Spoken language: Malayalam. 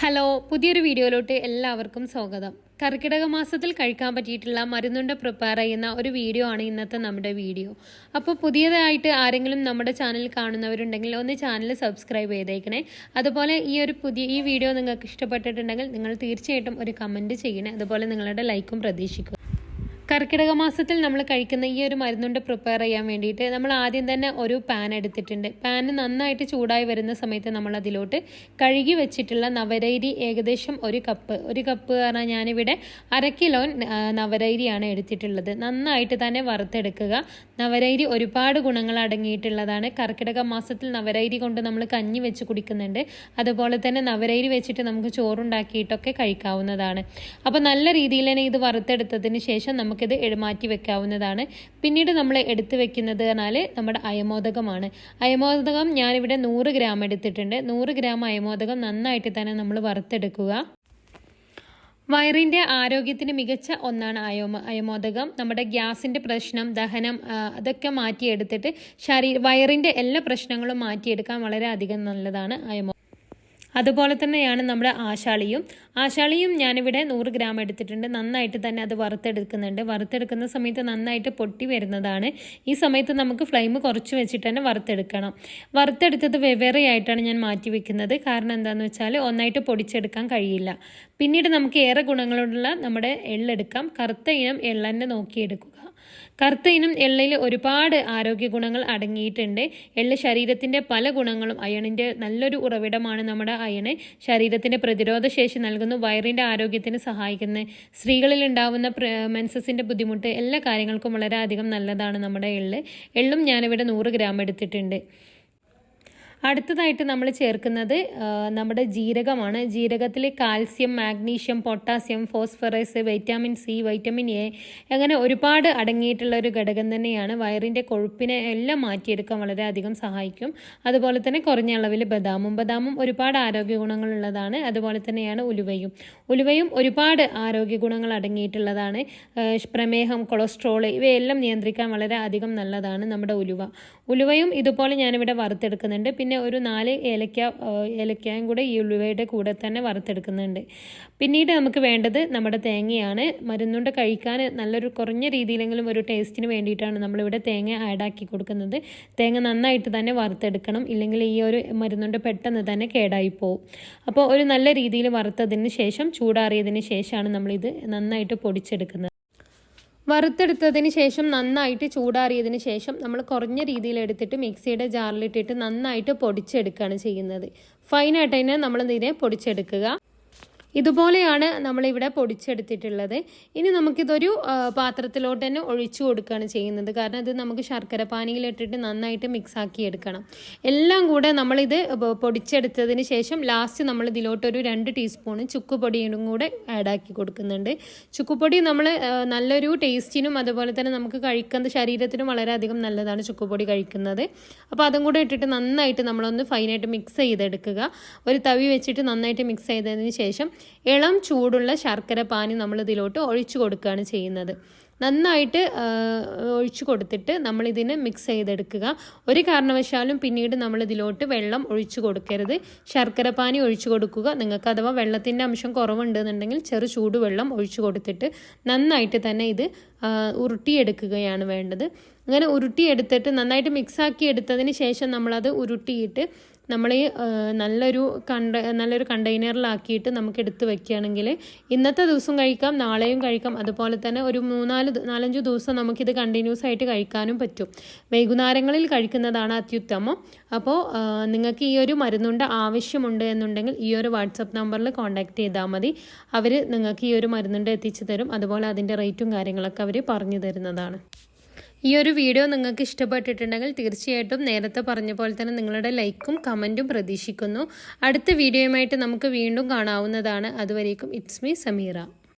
ഹലോ പുതിയൊരു വീഡിയോയിലോട്ട് എല്ലാവർക്കും സ്വാഗതം. കർക്കിടക മാസത്തിൽ കഴിക്കാൻ പറ്റിയിട്ടുള്ള മരുന്നുണ്ട് പ്രിപ്പയർ ചെയ്യുന്ന ഒരു വീഡിയോ ആണ് ഇന്നത്തെ നമ്മുടെ വീഡിയോ. അപ്പോൾ പുതിയതായിട്ട് ആരെങ്കിലും നമ്മുടെ ചാനൽ കാണുന്നവരുണ്ടെങ്കിൽ ഒന്ന് ചാനൽ സബ്സ്ക്രൈബ് ചെയ്തേക്കണേ. അതുപോലെ ഈ ഒരു പുതിയ ഈ വീഡിയോ നിങ്ങൾക്ക് ഇഷ്ടപ്പെട്ടിട്ടുണ്ടെങ്കിൽ നിങ്ങൾ തീർച്ചയായിട്ടും ഒരു കമന്റ് ചെയ്യണേ. അതുപോലെ നിങ്ങളുടെ ലൈക്കും പ്രതീക്ഷിക്കും കർക്കിടക മാസത്തിൽ നമ്മൾ കഴിക്കുന്ന ഈ ഒരു മരുന്നുണ്ട് പ്രിപ്പയർ ചെയ്യാൻ വേണ്ടിയിട്ട് നമ്മൾ ആദ്യം തന്നെ ഒരു പാൻ എടുത്തിട്ടുണ്ട്. പാൻ നന്നായിട്ട് ചൂടായി വരുന്ന സമയത്ത് നമ്മൾ അതിലോട്ട് കഴുകി വെച്ചിട്ടുള്ള നവരൈരി ഏകദേശം ഒരു കപ്പ് ഒരു കപ്പ് പറഞ്ഞാൽ ഞാനിവിടെ അര കിലോ നവരൈരിയാണ് എടുത്തിട്ടുള്ളത്. നന്നായിട്ട് തന്നെ വറുത്തെടുക്കുക. നവരൈരി ഒരുപാട് ഗുണങ്ങൾ അടങ്ങിയിട്ടുള്ളതാണ്. കർക്കിടക മാസത്തിൽ നവരൈരി കൊണ്ട് നമ്മൾ കഞ്ഞി വെച്ച് കുടിക്കുന്നുണ്ട്. അതുപോലെ തന്നെ നവരൈരി വെച്ചിട്ട് നമുക്ക് ചോറുണ്ടാക്കിയിട്ടൊക്കെ കഴിക്കാവുന്നതാണ്. അപ്പോൾ നല്ല രീതിയിൽ തന്നെ ഇത് വറുത്തെടുത്തതിന് ശേഷം നമുക്കിത് എഴുമാറ്റി വെക്കാവുന്നതാണ്. പിന്നീട് നമ്മൾ എടുത്തു വെക്കുന്നത് പറഞ്ഞാൽ നമ്മുടെ അയമോദകമാണ്. അയമോദകം ഞാനിവിടെ നൂറ് ഗ്രാം എടുത്തിട്ടുണ്ട്. നൂറ് ഗ്രാം അയമോദകം നന്നായിട്ട് തന്നെ നമ്മൾ വറുത്തെടുക്കുക. വയറിന്റെ ആരോഗ്യത്തിന് മികച്ച ഒന്നാണ് അയോമ അയമോദകം. നമ്മുടെ ഗ്യാസിന്റെ പ്രശ്നം ദഹനം അതൊക്കെ മാറ്റിയെടുത്തിട്ട് ശരീര വയറിന്റെ എല്ലാ പ്രശ്നങ്ങളും മാറ്റിയെടുക്കാൻ വളരെ അധികം നല്ലതാണ് അയമോ അതുപോലെ തന്നെയാണ് നമ്മുടെ ആശാളിയും. ആശാളിയും ഞാനിവിടെ നൂറ് ഗ്രാം എടുത്തിട്ടുണ്ട്. നന്നായിട്ട് തന്നെ അത് വറുത്തെടുക്കുന്നുണ്ട്. വറുത്തെടുക്കുന്ന സമയത്ത് നന്നായിട്ട് പൊട്ടി വരുന്നതാണ്. ഈ സമയത്ത് നമുക്ക് ഫ്ലെയിം കുറച്ച് വെച്ചിട്ട് തന്നെ വറുത്തെടുക്കണം. വറുത്തെടുത്തത് വെവ്വേറെ ആയിട്ടാണ് ഞാൻ മാറ്റി വെക്കുന്നത് കാരണം എന്താണെന്ന് വെച്ചാൽ ഒന്നായിട്ട് പൊടിച്ചെടുക്കാൻ കഴിയില്ല. പിന്നീട് നമുക്ക് ഏറെ ഗുണങ്ങളുള്ള നമ്മുടെ എള്ളെടുക്കാം. കറുത്ത ഇനം എള്ളന്നെ നോക്കിയെടുക്കുക. കറുത്ത ഇനം എള്ളയിൽ ഒരുപാട് ആരോഗ്യ ഗുണങ്ങൾ അടങ്ങിയിട്ടുണ്ട്. എള്ള് ശരീരത്തിന്റെ പല ഗുണങ്ങളും അയണിന്റെ നല്ലൊരു ഉറവിടമാണ് നമ്മുടെ അയണ്. ശരീരത്തിന്റെ പ്രതിരോധ ശേഷി നൽകുന്നു വയറിന്റെ ആരോഗ്യത്തിന് സഹായിക്കുന്നു. സ്ത്രീകളിൽ ഉണ്ടാവുന്ന മെൻസസിന്റെ ബുദ്ധിമുട്ട് എല്ലാ കാര്യങ്ങൾക്കും വളരെയധികം നല്ലതാണ് നമ്മുടെ എള്ള്. എള്ളും ഞാനിവിടെ നൂറ് ഗ്രാം എടുത്തിട്ടുണ്ട്. അടുത്തതായിട്ട് നമ്മൾ ചേർക്കുന്നത് നമ്മുടെ ജീരകമാണ്. ജീരകത്തിൽ calcium magnesium potassium phosphorus vitamin C vitamin A അങ്ങനെ ഒരുപാട് അടങ്ങിയിട്ടുള്ള ഒരു ഘടകം തന്നെയാണ്. വയറിന്റെ കൊഴുപ്പിനെ എല്ലാം മാറ്റിയെടുക്കാൻ വളരെയധികം സഹായിക്കും. അതുപോലെ തന്നെ കുറഞ്ഞ അളവിൽ ബദാമും. ബദാമും ഒരുപാട് ആരോഗ്യ ഗുണങ്ങളുള്ളതാണ് അതുപോലെ തന്നെയാണ് ഉലുവയും. ഉലുവയും ഒരുപാട് ആരോഗ്യ ഗുണങ്ങൾ അടങ്ങിയിട്ടുള്ളതാണ്. പ്രമേഹം കൊളസ്ട്രോൾ ഇവയെല്ലാം നിയന്ത്രിക്കാൻ വളരെ അധികം നല്ലതാണ് നമ്മുടെ ഉലുവ. ഉലുവയും ഇതുപോലെ ഞാനിവിടെ വറുത്തെടുക്കുന്നുണ്ട്. പിന്നെ ഒരു നാല് ഏലക്ക ഏലക്കയും കൂടെ ഈ ഉലുവയുടെ കൂടെ തന്നെ വറുത്തെടുക്കുന്നുണ്ട്. പിന്നീട് നമുക്ക് വേണ്ടത് നമ്മുടെ തേങ്ങയാണ്. മരുന്നുണ്ട് കഴിക്കാൻ നല്ലൊരു കുറഞ്ഞ രീതിയിലെങ്കിലും ഒരു ടേസ്റ്റിന് വേണ്ടിയിട്ടാണ് നമ്മളിവിടെ തേങ്ങ ആഡാക്കി കൊടുക്കുന്നത്. തേങ്ങ നന്നായിട്ട് തന്നെ വറുത്തെടുക്കണം. ഇല്ലെങ്കിൽ ഈ ഒരു മരുന്നുണ്ട് പെട്ടെന്ന് തന്നെ കേടായി പോകും അപ്പോൾ ഒരു നല്ല രീതിയിൽ വറുത്തതിന് ശേഷം ചൂടാറിയതിന് ശേഷമാണ് നമ്മളിത് നന്നായിട്ട് പൊടിച്ചെടുക്കുന്നത്. വറുത്തെടുത്തതിന് ശേഷം നന്നായിട്ട് ചൂടാറിയതിന് ശേഷം നമ്മൾ കുറഞ്ഞ രീതിയിൽ എടുത്തിട്ട് മിക്സിയുടെ ജാറിലിട്ടിട്ട് നന്നായിട്ട് പൊടിച്ചെടുക്കുകയാണ് ചെയ്യുന്നത്. ഫൈനായിട്ട് തന്നെ നമ്മൾ ഇതിനെ പൊടിച്ചെടുക്കുക. ഇതുപോലെയാണ് നമ്മളിവിടെ പൊടിച്ചെടുത്തിട്ടുള്ളത്. ഇനി നമുക്കിതൊരു പാത്രത്തിലോട്ട് തന്നെ ഒഴിച്ചു കൊടുക്കുകയാണ് ചെയ്യുന്നത്. കാരണം ഇത് നമുക്ക് ശർക്കര പാനിയിലിട്ടിട്ട് നന്നായിട്ട് മിക്സ് ആക്കി എടുക്കണം. എല്ലാം കൂടെ നമ്മളിത് പൊടിച്ചെടുത്തതിന് ശേഷം ലാസ്റ്റ് നമ്മൾ ഇതിലോട്ടൊരു രണ്ട് ടീസ്പൂൺ ചുക്കുപൊടിയും കൂടെ ആഡാക്കി കൊടുക്കുന്നുണ്ട്. ചുക്കുപൊടി നമ്മൾ നല്ലൊരു ടേസ്റ്റിനും അതുപോലെ തന്നെ നമുക്ക് കഴിക്കുന്ന ശരീരത്തിനും വളരെയധികം നല്ലതാണ് ചുക്കുപൊടി കഴിക്കുന്നത്. അപ്പോൾ അതും കൂടെ ഇട്ടിട്ട് നന്നായിട്ട് നമ്മളൊന്ന് ഫൈനായിട്ട് മിക്സ് ചെയ്തെടുക്കുക. ഒരു തവി വെച്ചിട്ട് നന്നായിട്ട് മിക്സ് ചെയ്തതിന് ശേഷം ഇളം ചൂടുള്ള ശർക്കര പാനി നമ്മൾ ഇതിലോട്ട് ഒഴിച്ചു കൊടുക്കുകയാണ് ചെയ്യുന്നത്. നന്നായിട്ട് ഒഴിച്ചു കൊടുത്തിട്ട് നമ്മളിതിനെ മിക്സ് ചെയ്തെടുക്കുക. ഒരു കാരണവശാലും പിന്നീട് നമ്മൾ ഇതിലോട്ട് വെള്ളം ഒഴിച്ചു കൊടുക്കരുത്. ശർക്കര പാനി ഒഴിച്ചു കൊടുക്കുക. നിങ്ങൾക്ക് അഥവാ വെള്ളത്തിന്റെ അംശം കുറവുണ്ടെന്നുണ്ടെങ്കിൽ ചെറു ചൂടുവെള്ളം ഒഴിച്ചു കൊടുത്തിട്ട് നന്നായിട്ട് തന്നെ ഇത് ഉരുട്ടിയെടുക്കുകയാണ് വേണ്ടത്. അങ്ങനെ ഉരുട്ടിയെടുത്തിട്ട് നന്നായിട്ട് മിക്സാക്കി എടുത്തതിന് ശേഷം നമ്മളത് ഉരുട്ടിയിട്ട് നമ്മൾ നല്ലൊരു കണ്ട നല്ലൊരു കണ്ടെയ്നറിലാക്കിയിട്ട് നമുക്ക് എടുത്ത് വെക്കുകയാണെങ്കിൽ ഇന്നത്തെ ദിവസം കഴിക്കാം നാളെയും കഴിക്കാം. അതുപോലെ തന്നെ ഒരു മൂന്നാൽ നാലഞ്ച് ദിവസം നമുക്കിത് കണ്ടിന്യൂസ് ആയിട്ട് കഴിക്കാനും പറ്റും. വൈകുന്നേരങ്ങളിൽ കഴിക്കുന്നതാണ് അത്യുത്തമം. അപ്പോൾ നിങ്ങൾക്ക് ഈ ഒരു മരുന്നുണ്ട് ആവശ്യമുണ്ട് എന്നുണ്ടെങ്കിൽ ഈ ഒരു വാട്സപ്പ് നമ്പറിൽ കോൺടാക്റ്റ് ചെയ്താൽ മതി. അവർ നിങ്ങൾക്ക് ഈ ഒരു മരുന്നുണ്ട് എത്തിച്ചു തരും. അതുപോലെ അതിന്റെ റേറ്റും കാര്യങ്ങളൊക്കെ അവർ പറഞ്ഞു തരുന്നതാണ്. ഈ ഒരു വീഡിയോ നിങ്ങൾക്ക് ഇഷ്ടപ്പെട്ടിട്ടുണ്ടെങ്കിൽ തീർച്ചയായിട്ടും നേരത്തെ പറഞ്ഞ പോലെ തന്നെ നിങ്ങളുടെ ലൈക്കും കമന്റും പ്രതീക്ഷിക്കുന്നു. അടുത്ത വീഡിയോയുമായിട്ട് നമുക്ക് വീണ്ടും കാണാവുന്നതാണ്. അതുവരേക്കും ഇറ്റ്സ് മീ സമീറ